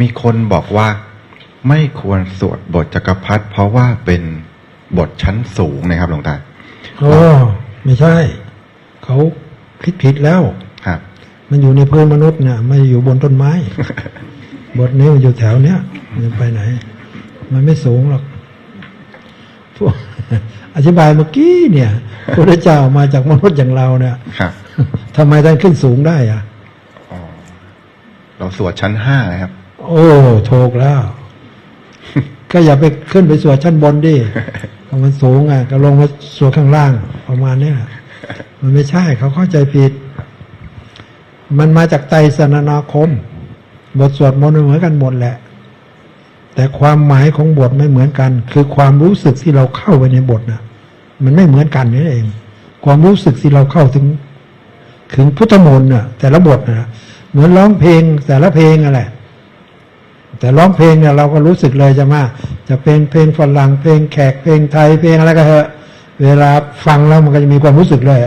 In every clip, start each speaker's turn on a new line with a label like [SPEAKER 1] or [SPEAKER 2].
[SPEAKER 1] มีคนบอกว่าไม่ควรสวดบทจักรพรรดิเพราะว่าเป็นบทชั้นสูงนะครับหลวงตา
[SPEAKER 2] โอ้ไม่ใช่ เขาคิดผิดแล้ว
[SPEAKER 1] ครับ
[SPEAKER 2] มันอยู่ในพื้นมนุษย์เนี่ยไม่อยู่บนต้นไม้ บทนี้มันอยู่แถวเนี้ยมันจะไปไหน มันไม่สูงหรอกพวกอธิบายเมื่อกี้เนี่ยพระเจ้ามาจากมนุษย์อย่างเราเนี่ย
[SPEAKER 1] ครับ
[SPEAKER 2] ทำไมท่านขึ้นสูงได้อะ
[SPEAKER 1] อ๋อเราสวดชั้นห้านะครับ
[SPEAKER 2] โอ้ถูกแล้ว ก็อย่าไปขึ้นไปสวดชั้นบนดิมันสูงอะ ก็ลงมาสวดข้างล่าง ประมาณเนี้ยมันไม่ใช่เขาเข้าใจผิด มันมาจากไตรสนนาคม บทสวดมนต์มันเหมือนกันหมดแหละ แต่ความหมายของบทไม่เหมือนกัน คือความรู้สึกที่เราเข้าไปในบทนะมันไม่เหมือนกันนี่เอง ความรู้สึกที่เราเข้าถึง ถึงพุทธมนต์น่ะ แต่ละบทนะเหมือนร้องเพลงแต่ละเพลงนั่นแหละ แต่ร้องเพลงเนี่ยเราก็รู้สึกเลยจะมาจะเป็นเพลงฝรั่งเพลงแขกเพลงไทยเพลงอะไรก็เถอะ เวลาฟังแล้วมันก็จะมีความรู้สึกเลย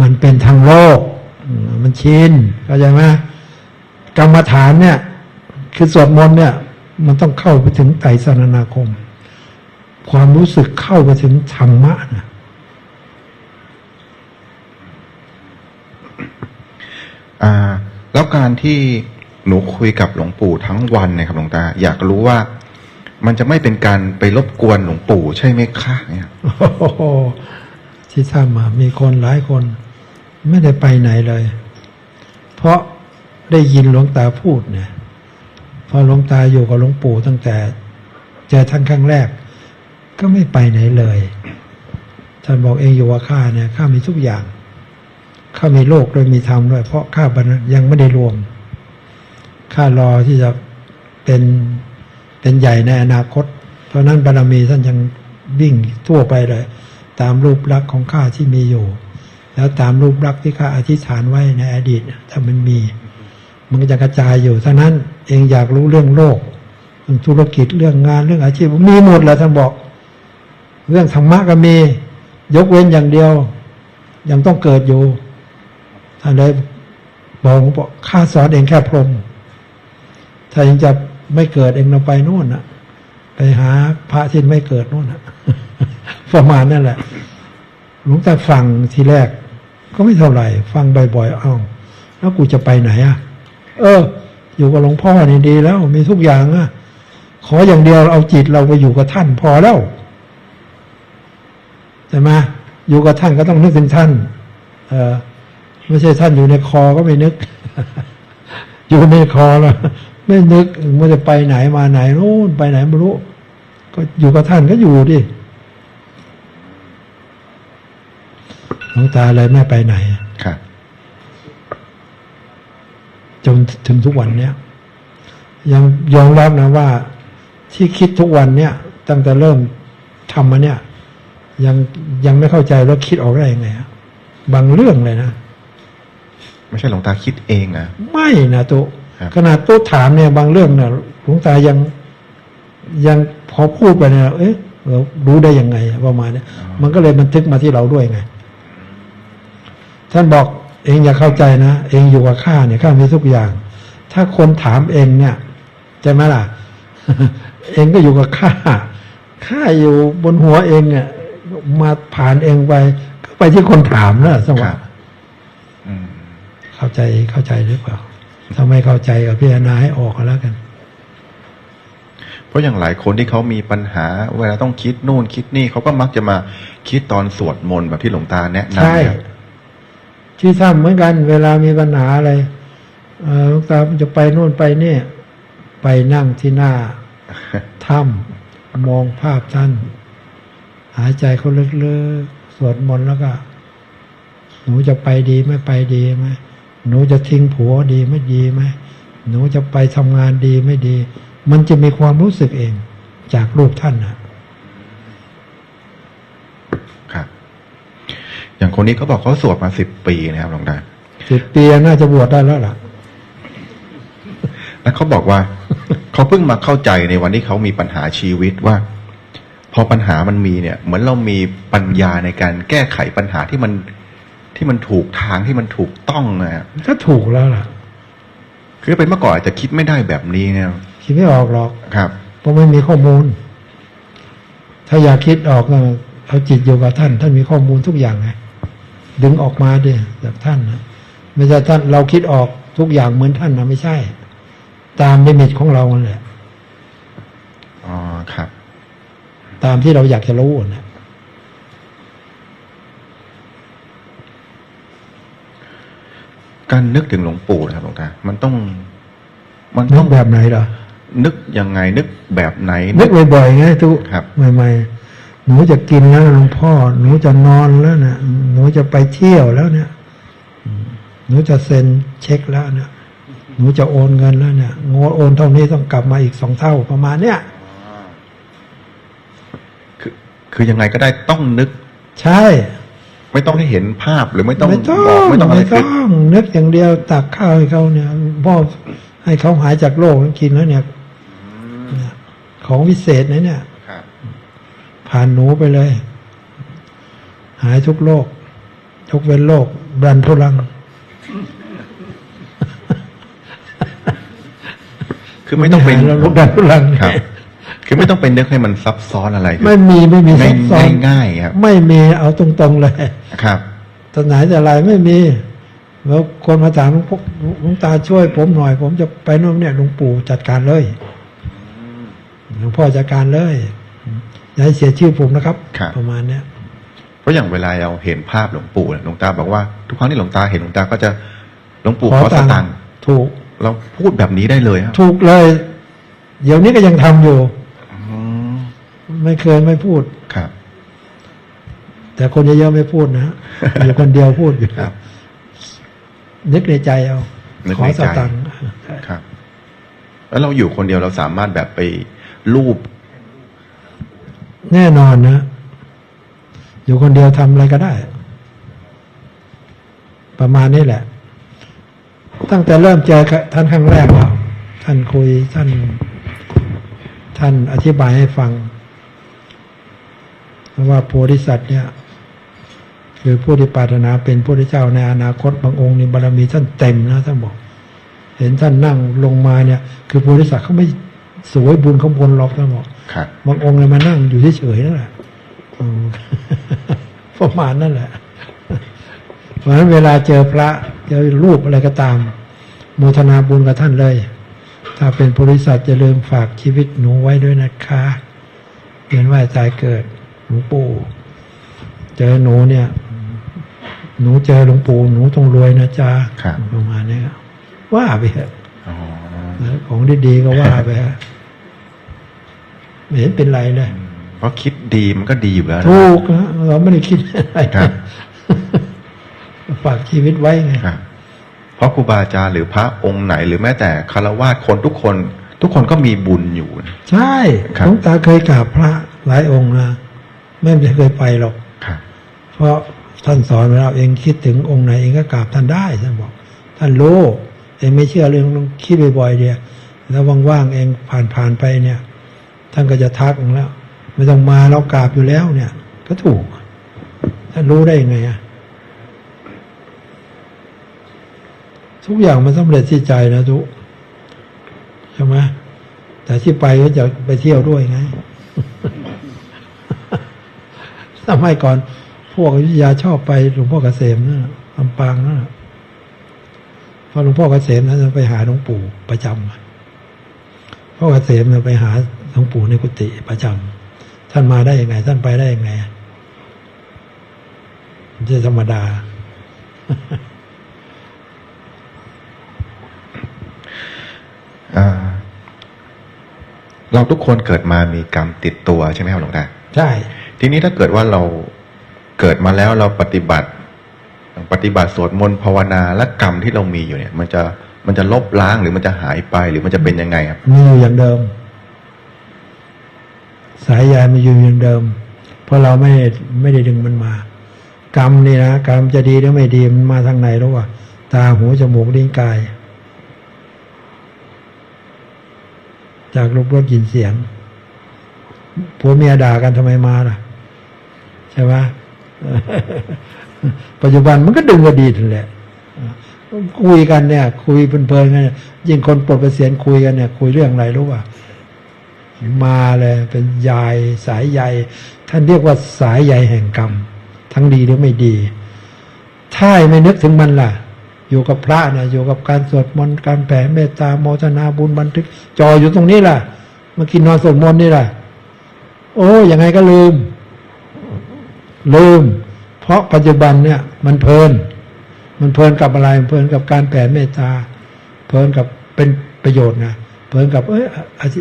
[SPEAKER 2] มันเป็นทางโลกมมันชินเข้าใจไหมกรรมฐานเนี่ย คือสวดมนต์เนี่ย มันต้องเข้าไปถึงไตรสรณาคม ความรู้สึกเข้าไปถึงธรรมะนะ
[SPEAKER 1] อ่า แล้วการที่ หนูคุยกับหลวงปู่ทั้งวันเนี่ยครับหลวงตา อยากรู้ว่า มันจะไม่เป็นการไปรบกวนหลวงปู่ใช่ไหมคะเนี่ย
[SPEAKER 2] โอ้โหที่ทำมามีคนหลายคน ไม่ได้ไปไหนเลย เพราะได้ยินหลวงตาพูดเนี่ยพอหลวงตาอยู่กับหลวงปู่ตั้งแต่ เจอท่านครั้งแรก ก็ไม่ไปไหนเลยท่านบอกเองอยู่ว่าข้าเนี่ยข้ามีทุกอย่างข้ามีโลกด้วยมีธรรมด้วย เพราะข้าบรรยังไม่ได้รวม ข้ารอที่จะเป็นเป็นใหญ่ในอนาคต เพราะนั้นบารรมีท่านยังวิ่งทั่วไปเลย ตามรูปลักษณ์ของข้าที่มีอยู่ แล้วตามรูปลักษณ์ที่ข้าอธิษฐานไว้ในอดีต ถ้ามันมี มันก็จะกระจายอยู่ท่านั้นเองอยากรู้เรื่องโลกเรื่องธุรกิจเรื่องงานเรื่องอาชีพมีหมดแหละท่านบอก เรื่องธรรมะก็มี ยกเว้นอย่างเดียว ยังต้องเกิดอยู่ท่านเลยบอกบอกข้าสอนเองแค่พรหม ถ้ายังจะไม่เกิดเองเราไปนู่นนะไปหาพระที่ไม่เกิดนู่นนะประมาณนั่นแหละหลวงตาฟังทีแรก ก็ไม่เท่าไหร่ ฟังบ่อยๆเอ้าแล้วกูจะไปไหนอะ เออ อยู่กับหลวงพ่อนี่ดีแล้ว มีทุกอย่างอะ ขออย่างเดียวเอาจิตเราไปอยู่กับท่านพอแล้วใช่ไหมอยู่กับท่านก็ต้องนึกถึงท่าน เออไม่ใช่ท่านอยู่ในคอก็ไม่นึก อยู่ในคอแล้ว ไม่นึกมันจะไปไหนมาไหนนู่นไปไหนไม่รู้ ก็อยู่กับท่านก็อยู่ดิหลวงตาเลยไม่ไปไหน
[SPEAKER 1] ครับ
[SPEAKER 2] จนถึงทุกวันเนี้ยยังยอมรับนะว่า ที่คิดทุกวันเนี้ยตั้งแต่เริ่มทำมาเนี่ย ยังยังไม่เข้าใจว่าคิดออกได้ยังไงอะบางเรื่องเลยนะ
[SPEAKER 1] ไม่ใช่หลวงตาคิดเองนะ
[SPEAKER 2] ไม่นะตุ
[SPEAKER 1] ครับ
[SPEAKER 2] ขนาดตุถามเนี่ยบางเรื่องเนี่ยหลวงตายังยังพอพูดไปเนี่ยเอ๊ะเรารู้ได้ยังไงประมาณเนี้ยมันก็เลยบันทึกมาที่เราด้วยไง ท่านบอกเองอย่าเข้าใจนะ เองอยู่กับข้าเนี่ยข้ามีทุกอย่าง ถ้าคนถามเองเนี่ยใช่ไหมล่ะ เองก็อยู่กับข้าข้าอยู่บนหัวเองเนี่ยมาผ่านเองไปก็ไปที่คนถามนะส
[SPEAKER 1] ค
[SPEAKER 2] ว่า
[SPEAKER 1] รับอืม
[SPEAKER 2] เข้าใจเข้าใจหรือเปล่า ถ้าไม่เข้าใจก็พิจารณาให้ออกก็แล้วกัน
[SPEAKER 1] เพราะอย่างหลายคนที่เขามีปัญหา เวลาต้องคิดนู่นคิดนี่เขาก็มักจะมาคิดตอนสวดมนต์แบบที่หลวงตาแนะนำ
[SPEAKER 2] ใช่
[SPEAKER 1] ครับ
[SPEAKER 2] ที่ทำเหมือนกัน เวลามีปัญหาอะไรเอ่อหลวงตาจะไปนู่นไปนี่ไปนั่งที่หน้าถ้ำมองภาพท่าน หายใจเขาลึกๆสวดมนต์แล้วก็ หนูจะไปดีไม่ไปดีไหม หนูจะทิ้งผัวดีไม่ดีไหมหนูจะไปทำงานดีไม่ดี มันจะมีความรู้สึกเองจากรูปท่านนะ
[SPEAKER 1] ครับ อย่างคนนี้เขาบอกเขาสวดมาสิบปีนะครับหลวงตา
[SPEAKER 2] สิบปีน่าจะบวชได้แล้วล่ะ
[SPEAKER 1] แล้วเขาบอกว่า เขาเพิ่งมาเข้าใจในวันที่เขามีปัญหาชีวิตว่า พอปัญหามันมีเนี่ย เหมือนเรามีปัญญาในการแก้ไขปัญหาที่มัน ที่มันถูกทางที่มันถูกต้องนะครับ
[SPEAKER 2] ก็ถูกแล้วล่ะ
[SPEAKER 1] คือเป็นเมื่อก่อนอาจจะคิดไม่ได้แบบนี้เนี่ย
[SPEAKER 2] คิดไม่ออกหรอก
[SPEAKER 1] ครับ
[SPEAKER 2] เพราะไม่มีข้อมูล ถ้าอยากคิดออกก็เอาจิตอยู่กับท่าน ท่านมีข้อมูลทุกอย่างไงดึงออกมาดิจากท่านนะไม่ใช่ท่านเราคิดออกทุกอย่างเหมือนท่านนะไม่ใช่ ตามลิมิตของเรานั่นแหละ
[SPEAKER 1] อ๋อครับ
[SPEAKER 2] ตามที่เราอยากจะรู้นะ
[SPEAKER 1] การนึกถึงหลวงปู่นะครับหลวงตา มันต้อง มัน
[SPEAKER 2] นึ
[SPEAKER 1] ต้อกง
[SPEAKER 2] แบบไหนล่ะ
[SPEAKER 1] นึกยังไง นึกแบบไหน
[SPEAKER 2] นึกบ่อยๆไงทุก
[SPEAKER 1] ครับ
[SPEAKER 2] ใหม่ๆ หนูจะกินแล้วหลวงพ่อ หนูจะนอนแล้วนะหนูจะไปเที่ยวแล้วเนี่ยอืมหนูจะเซ็นเช็คแล้วเนี่ยหนูจะโอนเงินแล้วเนี่ยงโอนเท่านี้ต้องกลับมาอีกสองเท่าประมาณเนี้ย
[SPEAKER 1] คือคือยังไงก็ได้ต้องนึก
[SPEAKER 2] ใช่
[SPEAKER 1] ไม่ต้องให้เห็นภาพหรือไม่ต้อง
[SPEAKER 2] ไม่ต้อ
[SPEAKER 1] บอก
[SPEAKER 2] ง
[SPEAKER 1] ไม่ต้องอะไร
[SPEAKER 2] ไม่
[SPEAKER 1] คือ
[SPEAKER 2] ต้องนึกอย่างเดียวตักข้าวให้เขาเนี่ยพ่อให้เขาหายจากโรคนั้นกินแล้วเนี่ยเนี่ยของวิเศษนะเนี่ย
[SPEAKER 1] ครับ
[SPEAKER 2] ผ่านหนูไปเลย หายทุกโรคยกเว้นโรคบรันทุลัง
[SPEAKER 1] คือไม่ต้องเป็น
[SPEAKER 2] หายแล้วโรคบรันทุลัง
[SPEAKER 1] ครับ คือไม่ต้องเป็นนึกให้มันซับซ้อนอะไรคือ
[SPEAKER 2] ไม่มีไม่มีซับซ้อน
[SPEAKER 1] ง่ายง่ายๆครับ
[SPEAKER 2] ไม่มีเอาตรงๆเลย
[SPEAKER 1] ครับ
[SPEAKER 2] ตอนไหนแต่ไรไม่มี แล้วคนมาถามหลวงพ่อหลวงตาช่วย ผมหน่อย ผมจะไปโน่นเนี่ยหลวงปู่จัดการเลยหลวงพ่อจัดการเลยอย่าให้เสียชื่อผมนะครับ
[SPEAKER 1] ครับ
[SPEAKER 2] ประมาณเนี้ย
[SPEAKER 1] เพราะอย่างเวลาเราเห็นภาพหลวงปู่เนี่ยหลวงตาบอกว่าทุกครั้งที่หลวงตาเห็นหลวงตาก็จะหลวงปู่ขอสตังค์
[SPEAKER 2] ถูก
[SPEAKER 1] เราพูดแบบนี้ได้เลยครับ
[SPEAKER 2] ถูกเลย เดี๋ยวนี้ก็ยังทำอยู่
[SPEAKER 1] อืม
[SPEAKER 2] ไม่เคยไม่พูด
[SPEAKER 1] ครับ
[SPEAKER 2] แต่คนเยอะๆไม่พูดนะอยู่คนเดียวพูดอยู่
[SPEAKER 1] ครับ
[SPEAKER 2] นึกในใจเอา
[SPEAKER 1] นึก
[SPEAKER 2] ขอ
[SPEAKER 1] ใน
[SPEAKER 2] ส
[SPEAKER 1] ใจ
[SPEAKER 2] ตังค์
[SPEAKER 1] ครับ แล้วเราอยู่คนเดียวเราสามารถแบบไปรูป
[SPEAKER 2] แน่นอนนะ อยู่คนเดียวทำอะไรก็ได้ ประมาณนี้แหละ ตั้งแต่เริ่มเจอท่านครั้งแรกแล้วท่านคุยท่าน ท่านอธิบายให้ฟัง ว่าโพธิสัตว์เนี่ยคือผู้ที่ปรารถนาเป็นพระพุทธเจ้าในอนาคตบางองค์นี่บารมีท่านเต็มนะท่านบอก เห็นท่านนั่งลงมาเนี่ย คือโพธิสัตว์เขาไม่สวยบุญข้างบนหรอกท่านบอก
[SPEAKER 1] ครับ
[SPEAKER 2] บางองค์เลยมานั่งอยู่เฉยๆนั่นแหละอืมประมาณนั่นแหละเพราะฉะนั้นเวลาเจอพระเจอรูปอะไรก็ตาม โมทนาบุญกับท่านเลย ถ้าเป็นบริษัทจะลืมฝากชีวิตหนูไว้ด้วยนะคะเรียนว่าตายเกิด หลวงปู่ เจอหนูเนี่ย หนูเจอหลวงปู่หนูต้องรวยนะจ๊ะ
[SPEAKER 1] ครับ
[SPEAKER 2] ประมาณนี้ครับว่าไปเถอะ
[SPEAKER 1] อ๋อ
[SPEAKER 2] ของดีๆก็ว่าไปฮะไม่เห็นเป็นไรเลย
[SPEAKER 1] เพราะคิดดีมันก็ดีอยู่แล้วนะ
[SPEAKER 2] ถูกนะเราไม่ได้คิดอะไร
[SPEAKER 1] ครับ
[SPEAKER 2] ฝากชีวิตไว้ไง
[SPEAKER 1] ครับเพราะครูบาอาจารย์หรือพระองค์ไหน หรือแม้แต่คารวะคนทุกคน ทุกคนก็มีบุญอยู่นะ
[SPEAKER 2] ใช่
[SPEAKER 1] ครับ
[SPEAKER 2] หลวงตาเคยกราบพระหลายองค์นะ ไม่เคยไปหรอก
[SPEAKER 1] ครับ
[SPEAKER 2] เพราะท่านสอนว่าเราเองคิดถึงองค์ไหนเองก็กราบท่านได้ท่านบอก ท่านรู้เองไม่เชื่อเรื่องต้องคิดบ่อยๆเดียวแล้วว่างๆเองผ่านๆไปเนี่ย ท่านก็จะทักเองแล้ว ไม่ต้องมาเรากราบอยู่แล้วเนี่ย ก็ถูก ท่านรู้ได้ยังไงอะทุกอย่างมันสำเร็จที่ใจนะทุกใช่ไหมแต่ที่ไปก็จะไปเที่ยวด้วยไง สมัยก่อน พวกอยุธยาชอบไปหลวงพ่อเกษมนะลำปางนะเพราะหลวงพ่อเกษมนั้นจะไปหาหลวงปู่ประจำพ่อเกษมเนี่ยไปหาหลวงปู่ในกุฏิประจำท่านมาได้ยังไง ท่านไปได้ยังไงไม่ใช่ธรรมดา
[SPEAKER 1] อ่าเราทุกคนเกิดมามีกรรมติดตัวใช่ไหมครับหลวงตา
[SPEAKER 2] ใช่
[SPEAKER 1] ทีนี้ถ้าเกิดว่าเราเกิดมาแล้วเราปฏิบัติ ปฏิบัติสวดมนต์ภาวนาและกรรมที่เรามีอยู่เนี่ย มันจะมันจะลบล้างหรือมันจะหายไปหรือมันจะเป็นยังไงครับ
[SPEAKER 2] มีอยู่อย่างเดิม สายยายมันอยู่อย่างเดิม เพราะเราไม่ไม่ได้ดึงมันมา กรรมนี่นะกรรมจะดีหรือไม่ดีมันมาทางไหนรู้ป่ะตาหูจมูกลิ้นกาย จากรูปรสกลิ่นเสียงผัวเมียด่ากันทำไมมาล่ะ ช่ไหมปัจจุบันมันก็ดึงอดีตนั่นแหละคุยกันเนี่ย คุยเพลินๆกันเนี่ยยิ่งคนปลดเกษียณคุยกันเนี่ย คุยเรื่องอะไรรู้ป่ะมาเลยเป็นยายสายใยท่านเรียกว่าสายใยแห่งกรรม ทั้งดีหรือไม่ดี ถ้าไม่นึกถึงมันล่ะ อยู่กับพระเนี่ยอยู่กับการสวดมนต์การแผ่เมตตาโมทนาบุญบันทึก จออยู่ตรงนี้ล่ะ มากินนอนสวดมนต์นี่ล่ะ โอ้ยังไงก็ลืม ลืม เพราะปัจจุบันเนี่ย มันเพลิน มันเพลินกับอะไรมันเพลินกับการแผ่เมตตา เพลินกับเป็นประโยชน์นะเพลินกับ เอ้ยอธิ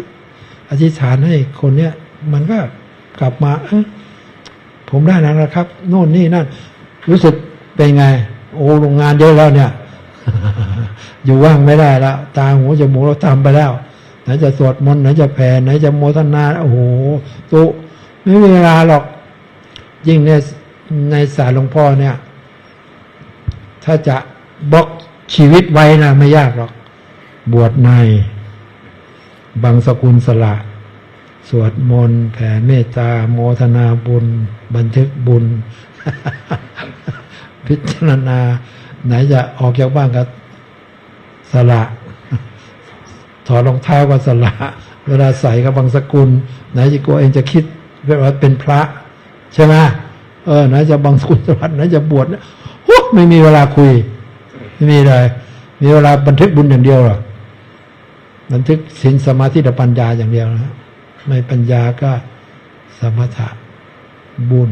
[SPEAKER 2] อธิษฐานให้คนเนี้ยมันก็กลับมาเอยผมได้แล้วครับ โน่นนี่นั่น รู้สึกเป็นไง โอ้โรงงานเยอะแล้วเนี่ย อยู่ว่างไม่ได้แล้วตาหูจมูกเราทำไปแล้วไหนจะสวดมนต์ไหนจะแผ่ไหนจะโมทนาโอ้โหตุไม่มีเวลาหรอก ยิ่งในในสายหลวงพ่อเนี่ย ถ้าจะบล็อกชีวิตไว้นะไม่ยากหรอก บวชใน บางสกุลสละ สวดมนต์แผ่เมตตา โมทนาบุญ บันทึกบุญ พิจารณา ไหนจะออกจากบ้านก็สละถอดรองเท้าก็สละ เวลาใส่กับบางสกุล ไหนจะกลัวเองจะคิดว่าเป็นพระ ใช่ไหมเออไหนจะบางสกุลสวัสดไหนจะบวชนี่ยโอ้ไม่มีเวลาคุย ไม่มีเลย มีเวลาบันทึกบุญอย่างเดียวหรอบันทึกศีลสมาธิและปัญญาอย่างเดียวนะไม่ปัญญาก็สมถะบุญ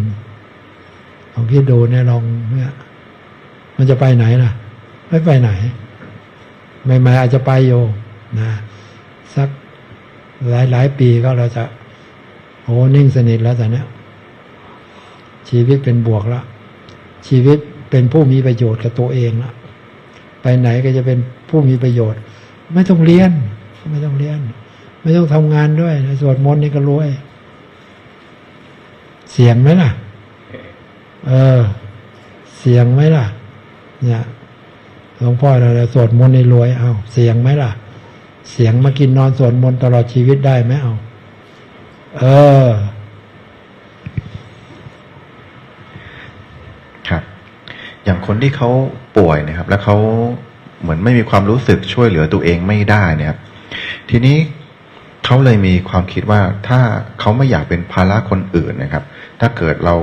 [SPEAKER 2] ลองคิดดูเนี่ยลองเนี่ยมันจะไปไหนล่ะไม่ไปไหนใหม่ๆอาจจะไปโยนะสักหลายหลายๆปีก็เราจะโอ้นิ่งสนิทแล้วแต่เนี้ย ชีวิตเป็นบวกแล้วชีวิตเป็นผู้มีประโยชน์กับตัวเองละไปไหนก็จะเป็นผู้มีประโยชน์ ไม่ต้องเรียน ไม่ต้องเรียน ไม่ต้องทำงานด้วยสวดมนต์นี่ก็รวย เสียงไหมล่ะ เออ เสียงไหมล่ะ เนี่ยหลวงพ่อเราสวดมนต์ในรวยเอาเสียงไหมล่ะ เสียงมากินนอนสวดมนต์ตลอดชีวิตได้ไหมเอาเออ
[SPEAKER 1] ครับ อย่างคนที่เขาป่วยนะครับ แล้วเขาเหมือนไม่มีความรู้สึกช่วยเหลือตัวเองไม่ได้เนยครับทีนี้เขาเลยมีความคิดว่าถ้าเขาไม่อยากเป็นภาระคนอื่นนะครับ ถ้าเกิดเรา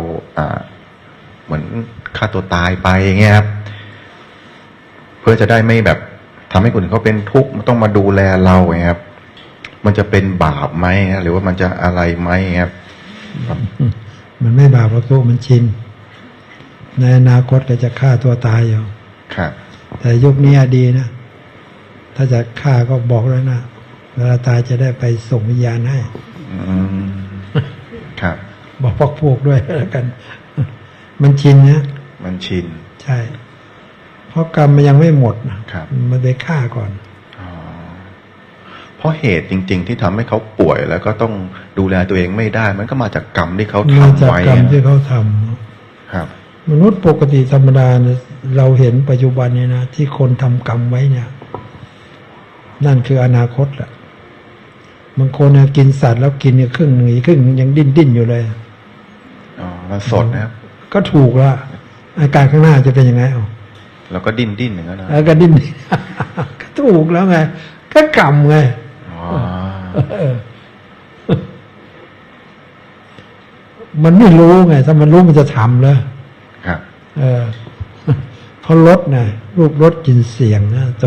[SPEAKER 1] เหมือนฆ่าตัวตายไปอย่างเงี้ยครับเพื่อจะได้ไม่แบบทำให้คนอื่นเขาเป็นทุกข์ต้องมาดูแลเราอย่างเงี้ยครับ มันจะเป็นบาปไหมหรือว่ามันจะอะไรไหมครับ
[SPEAKER 2] มันไม่บาปหรอกตัวมันชิน ในอนาคตก็จะฆ่าตัวตายอยู่
[SPEAKER 1] ครับ
[SPEAKER 2] แต่ยุคนี้ดีนะ ถ้าจะฆ่าก็บอกแล้วนะเวลาตายจะได้ไปส่งวิญญาณให้
[SPEAKER 1] อืมครับ
[SPEAKER 2] บอกพวกพวกด้วยแล้วกัน มันชินนะ
[SPEAKER 1] มันชิน
[SPEAKER 2] ใช่ เพราะกรรมมันยังไม่หมดนะครับมันไปฆ่าก่อน
[SPEAKER 1] อ๋อเพราะเหตุจริง ๆ ที่ทำให้เขาป่วยแล้วก็ต้องดูแลตัวเองไม่ได้ มันก็มาจากกรรมที่เขา
[SPEAKER 2] มา
[SPEAKER 1] ทำ
[SPEAKER 2] จาก
[SPEAKER 1] ไว้
[SPEAKER 2] กรรม
[SPEAKER 1] อะ
[SPEAKER 2] ที่เขาทำ
[SPEAKER 1] ครับ
[SPEAKER 2] มนุษย์ปกติธรรมดาเนี่ยเราเห็นปัจจุบันเนี่ยนะที่คนทำกรรมไว้เนี่ย นั่นคืออนาคตแหละบางคนเนี่ยกินสัตว์แล้วกินเนี่ยครึ่งหนึ่งอีกครึ่งหนึ่งยังดิ้นดิ้นอยู่เลย
[SPEAKER 1] อ๋อมันสดนะครับ
[SPEAKER 2] ก็ถูกละอาการข้างหน้าจะเป็นยังไงเอา
[SPEAKER 1] แล้วก็ดิ้นดิ้นอย่างนั้นนะ
[SPEAKER 2] แล้วก็ดิ้นก็ถูกแล้วไงก็กรรมไง
[SPEAKER 1] อ๋อ
[SPEAKER 2] เออมันไม่รู้ไง ถ้ามันรู้มันจะทำเลย
[SPEAKER 1] ครับ
[SPEAKER 2] เออเพราะรสนะรูปรสกลินเสียงนะโต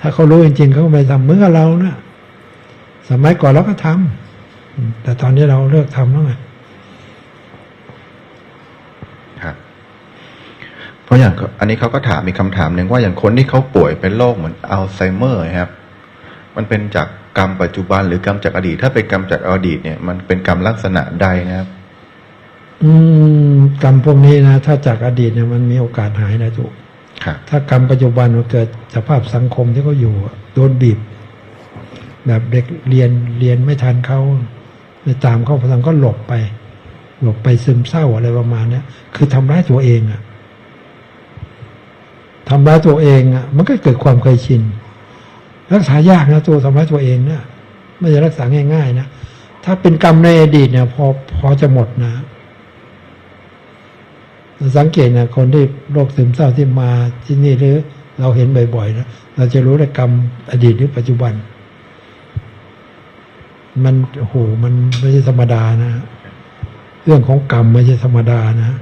[SPEAKER 2] ถ้าเขารู้จริงๆเขาไม่ทำเหมือนกับเรานะสมัยก่อนเราก็ทำแต่ตอนนี้เราเลิกทำแล้วไง
[SPEAKER 1] ครับเพราะอย่างอันนี้เขาก็ถามมีคำถามหนึ่งว่าอย่างคนที่เขาป่วยเป็นโรคเหมือนอัลไซเมอร์ครับ มันเป็นจากกรรมปัจจุบันหรือกรรมจากอดีต ถ้าเป็นกรรมจากอดีตเนี่ย มันเป็นกรรมลักษณะใดนะครับ
[SPEAKER 2] อืมกรรมพวกนี้นะ ถ้าจากอดีตเนี่ยมันมีโอกาสหายนะถูก
[SPEAKER 1] ครับ
[SPEAKER 2] ถ้ากรรมปัจจุบันมันเกิดสภาพสังคมที่เขาอยู่อะโดนบีบ แบบเด็กเรียนเรียนไม่ทันเขาไม่ตามเขาพลังก็หลบไป หลบไปซึมเศร้าอะไรประมาณเนี้ยคือทำร้ายตัวเองอะทำร้ายตัวเองอะมันก็เกิดความเคยชินรักษายากนะตัวทำร้ายตัวเองเนี่ยไม่ใช่รักษาง่ายๆนะถ้าเป็นกรรมในอดีตเนี่ย พอพอจะหมดนะ สังเกตนะคนที่โรคซึมเศร้าที่มาที่นี่หรือเราเห็นบ่อยๆนะเราจะรู้ได้กรรมอดีตหรือปัจจุบัน มันโอ้โหมันไม่ใช่ธรรมดานะ เรื่องของกรรมไม่ใช่ธรรมดานะ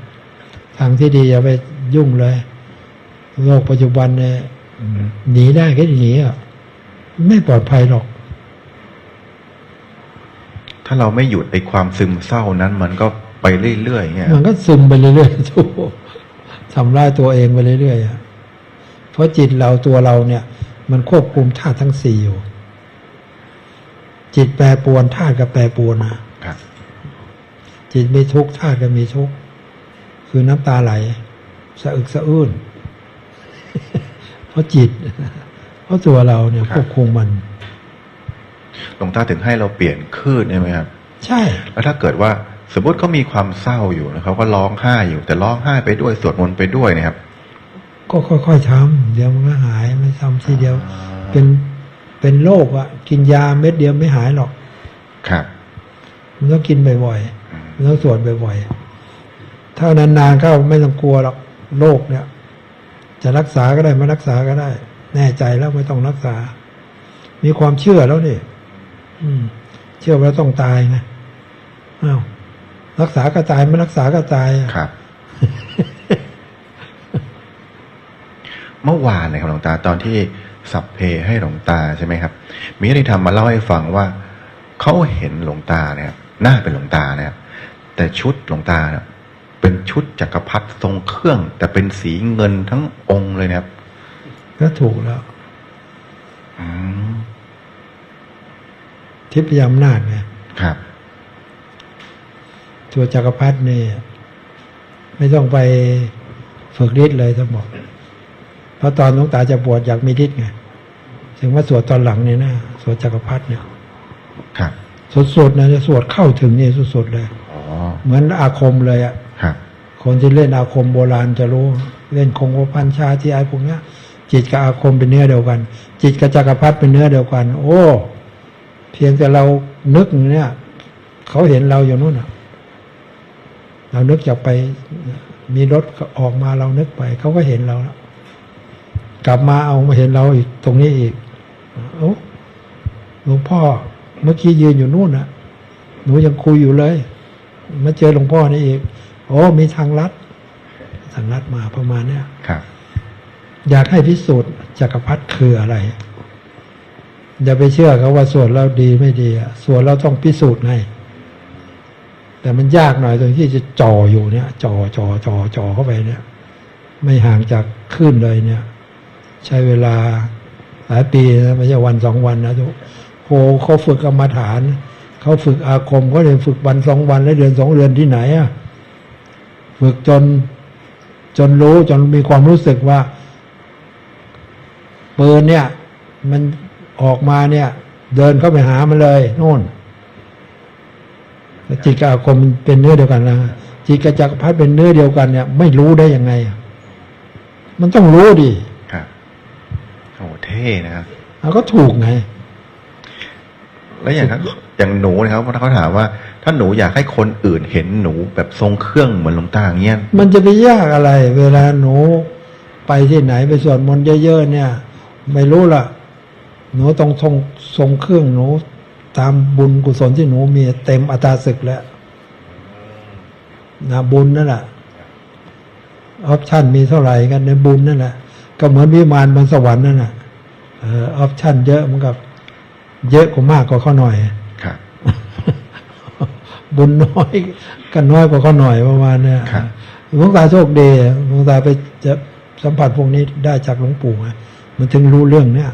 [SPEAKER 2] ทางที่ดีอย่าไปยุ่งเลยโลกปัจจุบันเนี่ยหนีได้ก็หนีอะไม่ปลอดภัยหรอก
[SPEAKER 1] ถ้าเราไม่หยุดไอ้ความซึมเศร้านั้นมันก็ ไปเรื่อยๆเงี้ย
[SPEAKER 2] มันก็ซึมไปเรื่อยๆทุกทำร้ายตัวเองไปเรื่อยๆอะเพราะจิตเราตัวเราเนี่ย มันควบคุมธาตุทั้งสี่อยู่ จิตแปรปรวนธาตุก็แปรปรวนนะครับจิตมีทุกข์ธาตุก็มีทุกข์คือน้ำตาไหล สะอึกสะอื้นเพราะจิต เพราะตัวเราเนี่ยควบคุมมัน
[SPEAKER 1] หลวงตาถึงให้เราเปลี่ยนคลื่นใช่ไหมครับ
[SPEAKER 2] ใช่
[SPEAKER 1] แล้วถ้าเกิดว่า สมมติเขามีความเศร้าอยู่นะเขาก็ร้องไห้อยู่ แต่ร้องไห้ไปด้วยสวดมนต์ไปด้วยนะครับ
[SPEAKER 2] ก็ค่อยๆทำเดี๋ยวมันก็หายไม่ทำทีเดียว เป็นเป็นโรคอะกินยาเม็ดเดียวไม่หายหรอก
[SPEAKER 1] ครับ
[SPEAKER 2] มันต้องกินบ่อย
[SPEAKER 1] อืม
[SPEAKER 2] ๆมันต้องสวดบ่อยๆถ้านานๆเข้าไม่ต้องกลัวหรอกโรคเนี่ย จะรักษาก็ได้ไม่รักษาก็ได้ แน่ใจแล้วไม่ต้องรักษา มีความเชื่อแล้วนี่อืมเชื่อว่าต้องตายไงอ้าว รักษาก็ตายไม่รักษาก็ตายอะ
[SPEAKER 1] ครับ เมื่อวานนะครับหลวงตาตอนที่สัพเพให้หลวงตาใช่ไหมครับ มีญาติธรรมมาเล่าให้ฟังว่าเขาเห็นหลวงตาเนี่ยหน้าเป็นหลวงตาเนี่ยแต่ชุดหลวงตาเนี่ยเป็นชุดจักรพรรดิทรงเครื่อง แต่เป็นสีเงินทั้งองค์เลยนะครับ
[SPEAKER 2] ก็ถูกแล้ว
[SPEAKER 1] อืม
[SPEAKER 2] ทิพยอำนาจไง
[SPEAKER 1] ครับ
[SPEAKER 2] ตัวจักรพรรดินี่ไม่ต้องไปฝึกฤทธิ์เลยท่านบอกเพราะตอนหลวงตาจะบวชอยากมีฤทธิ์ไงถึงว่าสวดตอนหลังเนี่ยนะสวดจักรพรรดิเนี่ย
[SPEAKER 1] ครับ
[SPEAKER 2] สดๆนะจะสวดเข้าถึงนี่สุดๆเลย
[SPEAKER 1] อ๋อ
[SPEAKER 2] เหมือนอาคมเลยอะ
[SPEAKER 1] ครับ
[SPEAKER 2] คนที่เล่นอาคมโบราณจะรู้ เล่นคงกระพันชาที่ไอ้พวกเนี้ย จิตกับอาคมเป็นเนื้อเดียวกัน จิตกับจักรพรรดิเป็นเนื้อเดียวกัน โอ้ เพียงแต่เรานึกเนี่ย เขาเห็นเราอยู่นู่นอะ เรานึกจะไปมีรถออกมาเรานึกไป เขาก็เห็นเราแล้วกลับมาเอามาเห็นเราอีกตรงนี้อีกโอ้หลวงพ่อเมื่อกี้ยืนอยู่นู่นนะหนูยังคุยอยู่เลย มาเจอหลวงพ่อนี่อีกโอ้มีทางลัดทางลัดมาประมาณเนี้ย
[SPEAKER 1] ครับ
[SPEAKER 2] อยากให้พิสูจน์จักรพรรดิคืออะไร อย่าไปเชื่อเขาว่าสวดแล้วดีไม่ดีอะสวดแล้วต้องพิสูจน์ไง แต่มันยากหน่อยตรงที่จะจ่ออยู่เนี่ยจ่อจ่อจ่อจ่อเข้าไปเนี่ย ไม่ห่างจากคลื่นเลยเนี่ย ใช้เวลาหลายปีนะไม่ใช่วันสองวันนะทุกโหเขาฝึกกรรมฐาน เขาฝึกอาคมเขาเรียนฝึกวันสองวันแล้วเดือนสองเดือนที่ไหนอะฝึกจนจนรู้จนมีความรู้สึกว่าปืนเนี่ย มันออกมาเนี่ย เดินเข้าไปหามันเลย โน่น จิตกับอาคมมันเป็นเนื้อเดียวกันนะจิตกับจักรพรรดิเป็นเนื้อเดียวกันเนี่ย ไม่รู้ได้ยังไงอะมันต้องรู้ดิ
[SPEAKER 1] ครับโอ้เท่นะครับ
[SPEAKER 2] เอาก็ถูกไง
[SPEAKER 1] แล้วอย่างนั้นอย่างหนูนะครับถ้าเขาถามว่า ถ้าหนูอยากให้คนอื่นเห็นหนูแบบทรงเครื่องเหมือนหลวงตาอย่างเงี้ย
[SPEAKER 2] มันจะไปยากอะไร เวลาหนูไปที่ไหนไปสวดมนต์เยอะๆเนี่ย ไม่รู้ล่ะ หนูต้องทรงทรงเครื่องหนู ตามบุญกุศลที่หนูมีเต็มอัตราศึกแล้วนะบุญนั่นแหละออปชั่นมีเท่าไหร่กันในบุญนั่นแหละก็เหมือนวิมานบนสวรรค์นั่นแหละเออออปชั่นเยอะเหมันกับเยอะกว่ามากกว่าเขาหน่อย
[SPEAKER 1] ครับ
[SPEAKER 2] บุญน้อยก็น้อยกว่าเขาหน่อยประมาณเนี้ย
[SPEAKER 1] ครับ
[SPEAKER 2] หลวงตาโชคดีหลวงตาไปจะสัมผัสพวกนี้ได้จากหลวงปู่ไงมันถึงรู้เรื่องเนี้ย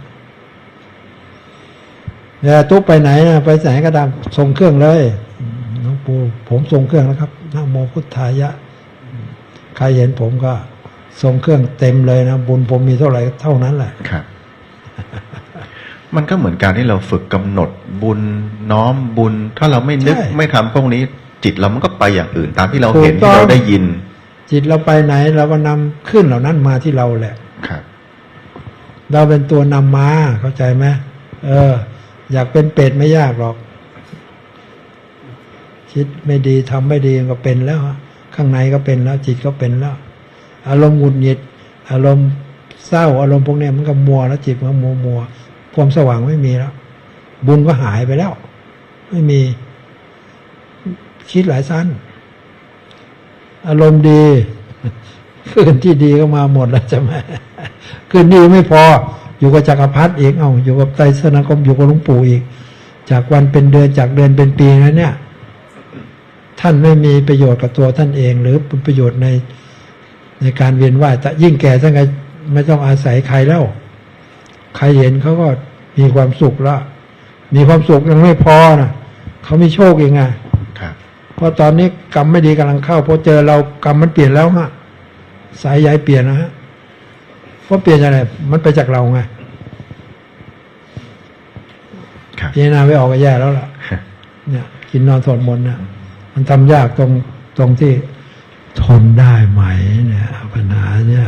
[SPEAKER 2] แต่ตุ๊กไปไหนนะไปไหนก็ตามส่งเครื่องเลยหลวงปู่ผมส่งเครื่องแล้วครับนะโมพุทธายะ ใครเห็นผมก็ส่งเครื่องเต็มเลยนะบุญผมมีเท่าไหร่เท่านั้นแหละ
[SPEAKER 1] ครับ มันก็เหมือนการที่เราฝึกกำหนดบุญน้อมบุญ ถ้าเราไม่นึก
[SPEAKER 2] ใช่
[SPEAKER 1] ไม่ทำพวกนี้ จิตเรามันก็ไปอย่างอื่น ตามที่เราเห็น
[SPEAKER 2] ถูกต้
[SPEAKER 1] ที่
[SPEAKER 2] อง
[SPEAKER 1] เราได้ยิน
[SPEAKER 2] จิตเราไปไหนเราก็นำขึ้นเหล่านั้นมาที่เราแหละ
[SPEAKER 1] ครับ
[SPEAKER 2] เราเป็นตัวนำมาเข้าใจไหมเออ อยากเป็นเป็ดไม่ยากหรอก คิดไม่ดีทำไม่ดีก็เป็นแล้ว ข้างในก็เป็นแล้ว จิตก็เป็นแล้ว อารมณ์หงุดหงิด อารมณ์เศร้าอารมณ์พวกเนี้ยมันก็มัวแล้วจิตมันก็มัวมัวความสว่างไม่มีแล้ว บุญก็หายไปแล้ว ไม่มี คิดหลายสั้น อารมณ์ดีคืนที่ดีก็มาหมดแล้วใช่ไหมคืนดีไม่พอ อยู่กับจักรพรรดิอีกเอาอยู่กับไตรสนคมอยู่กับหลวงปู่อีก จากวันเป็นเดือนจากเดือนเป็นปีนะเนี่ย ท่านไม่มีประโยชน์กับตัวท่านเอง หรือเป็นประโยชน์ในในการเวียนว่ายแต่ยิ่งแก่ท่านก็ไม่ต้องอาศัยใครแล้ว ใครเห็นเขาก็มีความสุขแล้วมีความสุขยังไม่พอนะเขามีโชคเองไง
[SPEAKER 1] ครับ
[SPEAKER 2] เพราะตอนนี้กรรมไม่ดีกำลังเข้าพอเจอเรากรรมมันเปลี่ยนแล้วฮะสายใยเปลี่ยนนะฮะ เพราะเปลี่ยนอะไรมันไปจากเราไง
[SPEAKER 1] ครับ
[SPEAKER 2] พิจารณาไม่ออกก็แย่แล้วล่ะ เนี่ย กินนอนสวดมนต์เนี่ยมันทำยากตรงตรงที่ทนได้ไหมเนี่ยปัญหาเนี่ย